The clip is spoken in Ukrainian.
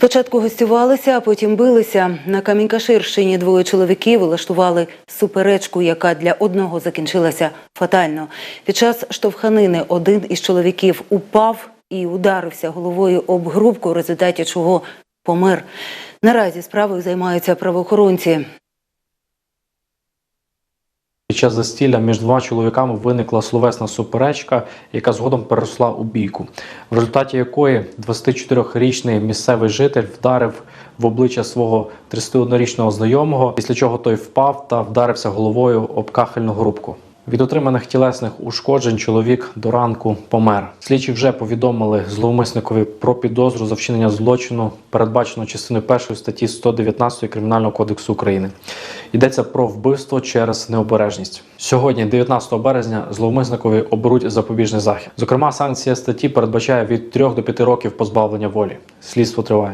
Спочатку гостювалися, а потім билися. На Камінькаширщині двоє чоловіків влаштували суперечку, яка для одного закінчилася фатально. Під час штовханини один із чоловіків упав і ударився головою об грубку, в результаті чого помер. Наразі справою займаються правоохоронці. Час застілля між двома чоловіками виникла словесна суперечка, яка згодом переросла у бійку, в результаті якої 24-річний місцевий житель вдарив в обличчя свого 31-річного знайомого, після чого той впав та вдарився головою об кахельну грубку. Від отриманих тілесних ушкоджень чоловік до ранку помер. Слідчі вже повідомили зловмисникові про підозру за вчинення злочину, передбачено частиною першої статті 119 Кримінального кодексу України. Йдеться про вбивство через необережність. Сьогодні, 19 березня, зловмисникові оберуть запобіжний захід. Зокрема, санкція статті передбачає від 3 до 5 років позбавлення волі. Слідство триває.